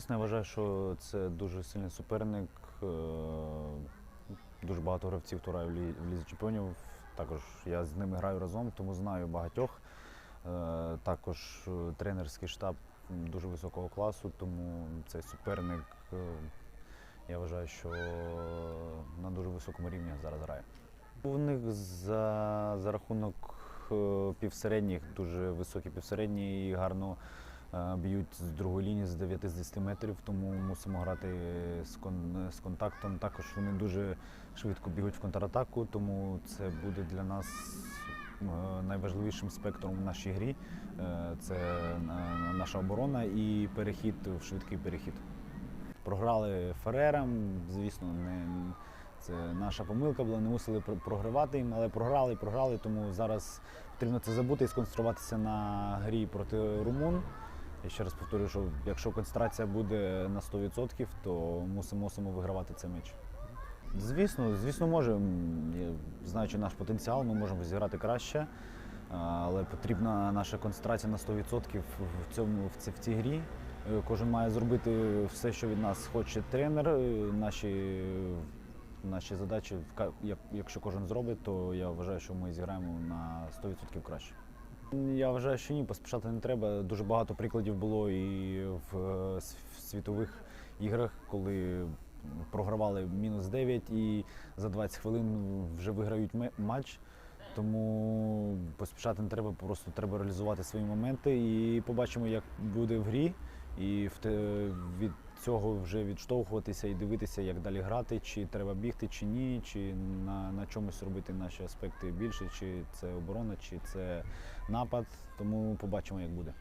Звісно, я вважаю, що це дуже сильний суперник. Е, Дуже багато гравців, грає в лізі чемпіонів. Також я з ними граю разом, тому знаю багатьох. Е, Також е, тренерський штаб дуже високого класу, тому цей суперник, я вважаю, що на дуже високому рівні зараз грає. У них за, за рахунок півсередніх, дуже високі півсередні і гарно б'ють з другої лінії з 9 з 10 метрів, тому мусимо грати з, кон, з контактом. Також вони дуже швидко бігають в контратаку, тому це буде для нас е, найважливішим спектром в нашій грі. Е, Це е, наша оборона і перехід в швидкий перехід. Програли Ферерам, звісно, не, це наша помилка була, не мусили пр- програвати їм, але програли, програли, тому зараз потрібно це забути і сконцентруватися на грі проти румун. Я ще раз повторюю, що якщо концентрація буде на 100%, то мусимо, мусимо вигравати цей меч. Звісно, звісно, можемо. Знаючи наш потенціал, ми можемо зіграти краще, але потрібна наша концентрація на 100% в цьому в цій, в цій грі. Е, Кожен має зробити все, що від нас хоче тренер. Е, Наші, наші задачі, якщо кожен зробить, то я вважаю, що ми зіграємо на 100% краще. Я вважаю, що ні, поспішати не треба. Дуже багато прикладів було і в е, світових іграх, коли програвали мінус 9 і за 20 хвилин вже виграють матч. Тому поспішати не треба, просто треба реалізувати свої моменти і побачимо, як буде в грі. І від цього вже відштовхуватися і дивитися, як далі грати, чи треба бігти, чи ні, чи на, на чомусь робити наші аспекти більше, чи це оборона, чи це напад. Тому побачимо, як буде.